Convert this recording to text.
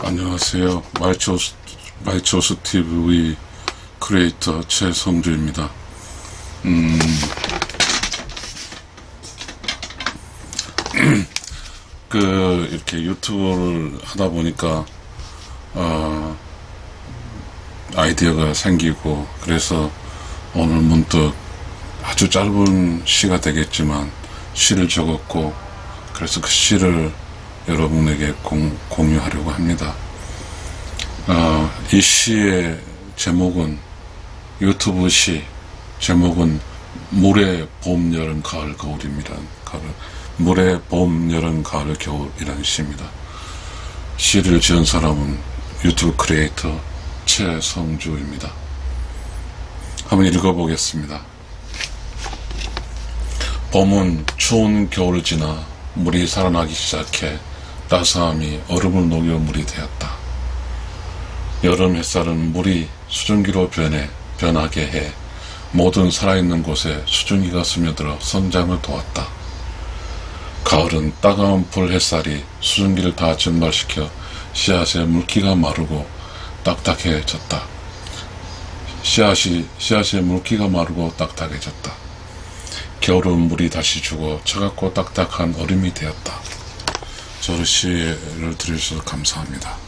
안녕하세요. 마이초스, 마이초스 TV 크리에이터 최성주입니다. 음, 그, 이렇게 유튜브를 하다 보니까, 어, 아이디어가 생기고, 그래서 오늘 문득 아주 짧은 시가 되겠지만, 시를 적었고, 그래서 그 시를 여러분에게 공, 공유하려고 합니다. 어, 이 시의 제목은 유튜브 시 제목은 물의 봄, 여름, 가을, 겨울입니다. 가을, 물의 봄, 여름, 가을, 겨울이라는 시입니다. 시를 지은 사람은 유튜브 크리에이터 최성주입니다. 한번 읽어보겠습니다. 봄은 추운 겨울을 지나 물이 살아나기 시작해 따스함이 얼음을 녹여 물이 되었다. 여름 햇살은 물이 수증기로 변해 변하게 해 모든 살아있는 곳에 수증기가 스며들어 성장을 도왔다. 가을은 따가운 불 햇살이 수증기를 다 증발시켜 씨앗의 물기가 마르고 딱딱해졌다. 씨앗이, 씨앗의 물기가 마르고 딱딱해졌다. 겨울은 물이 다시 죽어 차갑고 딱딱한 얼음이 되었다. 저를 시를 들으셔서 감사합니다.